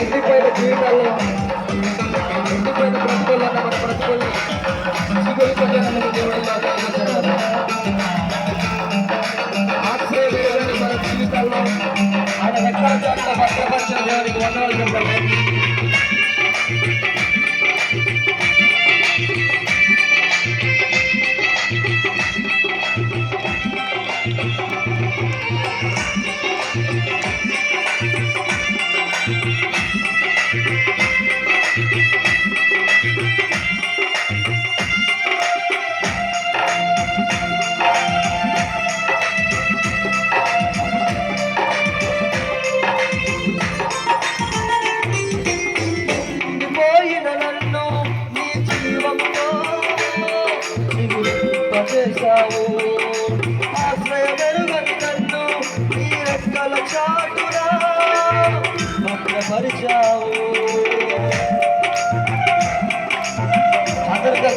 ఎండిపోయిన జీవితాల్లో ఎండిపోయిన బ్రతుకుల్లో మన బ్రతుకుల్లో మన జీవితాల్లో ఆయన రెక్కల భద్రపరిచిన దేవునికి వందలు చెప్పండి.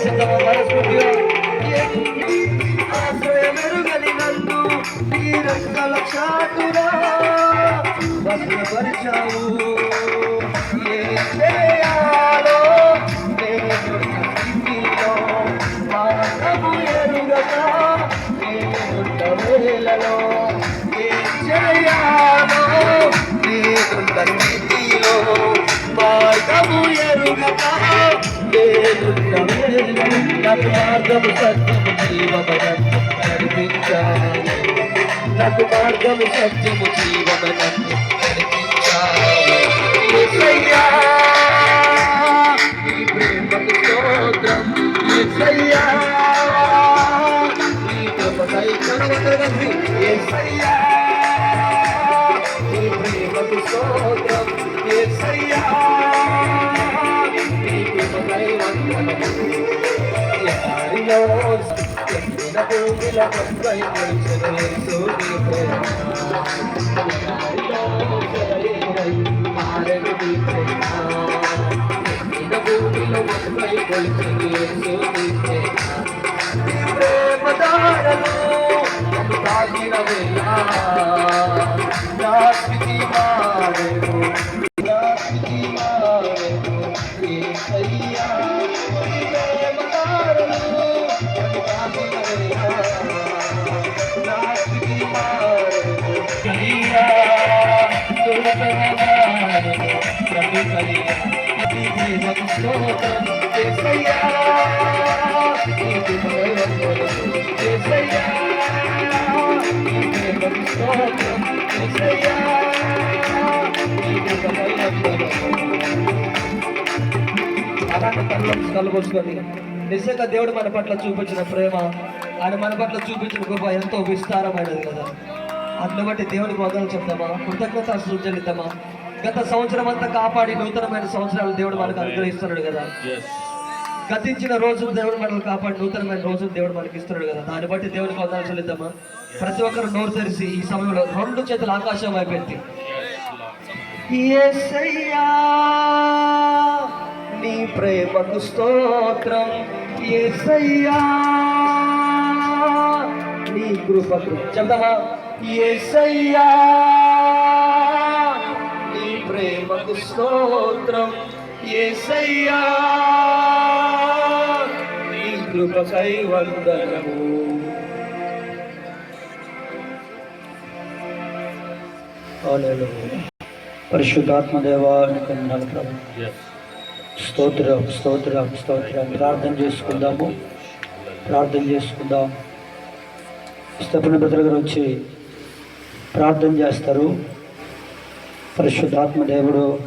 అందరు కలిసి మనస్ఫూర్తిగా చాటురా భద్రపరిచావు చేయాలో నాకు మార్గము సత్యము జీవమనన్ను నడిపించాలి నాకు మార్గము సత్యము జీవమనన్ను నడిపించాలి యేసయ్యా, నీ ప్రేమకు స్తోత్రం. యేసయ్యా, నీ కృపకై కనుగొనరు కలిసి. యేసయ్యా, నీ ప్రేమకు స్తోత్రం. యేసయ్యా, నీ కృపకై వందనములు. ఎడారిలో ఎండిన భూమిలో పసుపై అలాంటి కళ్ళు కలుగొచ్చుకొని నిజంగా దేవుడు మన పట్ల చూపించిన ప్రేమ ఆయన మన పట్ల చూపించిన కృప ఎంతో విస్తారమైనది కదా. అందుని బట్టి దేవునికి వదలు చెప్తామా? కృతజ్ఞత చెల్లిద్దామా? గత సంవత్సరం అంతా కాపాడి నూతనమైన సంవత్సరాలు దేవుడు మనకు అనుగ్రహిస్తున్నాడు కదా. గతించిన రోజులు దేవుడు మనల్ని కాపాడి నూతనమైన రోజులు దేవుడు మనకి ఇస్తున్నాడు కదా. దాన్ని బట్టి దేవునికి వందలు చెల్లిద్దామా? ప్రతి ఒక్కరు నోరు తెరిచి ఈ సమయంలో రెండు చేతులు ఆకాశం యేసయ్యా నీ ప్రేమకు స్తోత్రం. యేసయ్యా నీ కృపకు చెప్తామా యేసయ్యా నీ ప్రేమకు స్తోత్రం. యేసయ్యా నీ కృపకై వందనము. హల్లెలూయా. పరిశుద్ధాత్మ దేవానికి ప్రభు. స్తోత్రం స్తోత్రం స్తోత్రం. ప్రార్థన చేసుకుందాము. ప్రార్థన చేసుకుందాం. స్తపన బ్రదర్ గారు వచ్చి ప్రార్థన చేస్తారు. పరిశుద్ధాత్మ దేవుడు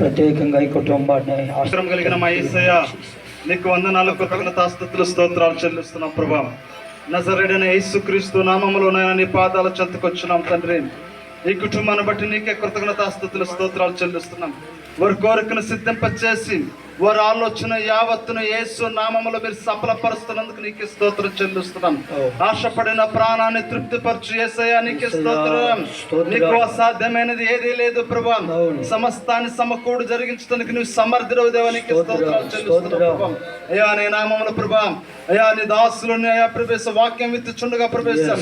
ప్రత్యేకంగా ఈ కుటుంబాన్ని అవసరం కలిగిన మా వంద నీకు వందనాలు కృతజ్ఞతాస్తుతులు స్తోత్రాలు చెల్లిస్తున్నాం ప్రభా. నజరేడైన యేసుక్రీస్తు నామములోనైనా నీ పాదాల చెంతకొచ్చున్నాం తండ్రి. ఈ కుటుంబాన్ని బట్టి నీకే కృతజ్ఞతాస్తుతులు స్తోత్రాలు చెల్లిస్తున్నాం. వారి కోరికను సిద్ధింపచేసి వారి ఆలోచన యావత్తును యేసు నామములో మీరు సఫలపరుస్తున్నందుకు నీకు స్తోత్రం చెల్లిస్తున్నాం. ఆశపడిన ప్రాణాన్ని తృప్తిపరచు యేసయ్య నీకు స్తోత్రం. నీకు అసాధ్యమైనది ఏదీ లేదు ప్రభా. సమస్తాన్ని సమకూడు జరిగించడానికి నువ్వు సమర్థుడవు దేవానికి స్తోత్రాలు చెల్లిస్తున్నాం ప్రభా. అయ్యా నీ నామముల ప్రభా. అయ్యా నీ దాసులని అయ్యా ప్రవేశ వాక్యం విత్తుచుండగా ప్రవేశం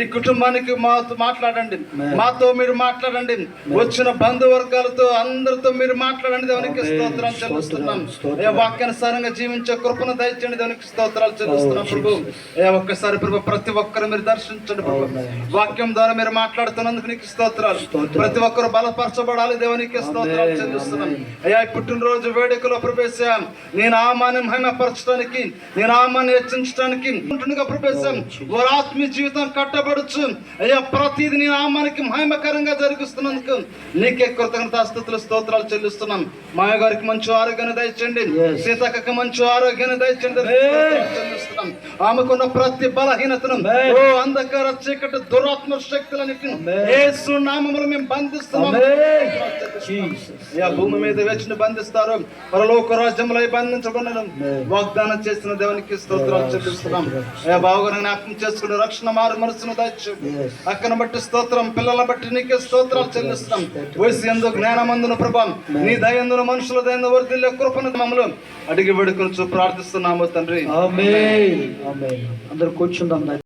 ఈ కుటుంబానికి మాతో మాట్లాడండి. మాతో మీరు మాట్లాడండి. వచ్చిన బంధువర్గాలతో అందరితో మీరు మాట్లాడండి దేవునికి స్తోత్రాలు చెల్లిస్తున్నాం అయ్యా వాక్యానుసారంగా జీవించే కృపను దయచేయండి. దేవునికి స్తోత్రాలు చెల్లిస్తున్నాం ప్రభు. అయ్యా ఒక్కసారి ప్రభు ప్రతి ఒక్కరు మీరు దర్శించండి ప్రభు. వాక్యం ద్వారా మీరు మాట్లాడుతున్నందుకు నీకు స్తోత్రాలు. ప్రతి ఒక్కరు బలపరచబడాలి. దేవునికి స్తోత్రాలు చెల్లిస్తున్నాం. అయ్యా పుట్టినరోజు వేడుకలో ప్రవేశం నేను ఆమాన్ని మహిమపరచడానికి నేను ఆమాన్ని హెచ్చించడానికి ప్రవేశం వారి ఆత్మీయ జీవితం కట్టబడచ్చు అయ్యా ప్రతిది నేను ఆమానికి మహిమకరంగా జరిగిస్తున్నందుకు నీకే కృతజ్ఞతాస్తుతులు స్తోత్రాలు చెల్లిస్తున్నాం. మాయ గారికి మంచి ఆరోగ్యాన్ని దయచేయండి. సీతక్కకి మంచి ఆరోగ్యాన్ని చెల్లిస్తున్నాం ఆమెకున్న ప్రతి బలహీనతను ఓ అంధకార చీకటి దురాత్మ శక్తులన్నిటిని యేసు నామములో మేము బంధిస్తున్నాం. భూమి మీద వేచిన బంధిస్తారు. పరలోక రాజ్యంలో బంధించబడడం వాగ్దానం చేసిన దేవునికి స్తోత్రాలు చెల్లిస్తున్నాం. అయ్యా బావగారు జ్ఞాపకం చేసుకుని రక్షణ మారు మనసును దాచు అక్కను బట్టి స్తోత్రం పిల్లల బట్టి నీకే స్తోత్రాలు చెల్లిస్తున్నాం. వయసు ఎందు జ్ఞానమందున ప్రభావం నీ దయందున మనుషుల దయందు వర్దిల్లే కృపను మమ్మల్ని. అడిగి వేడుకొనచ్చు ప్రార్థిస్తున్నాము తండ్రి. అందరూ కూర్చుందాం.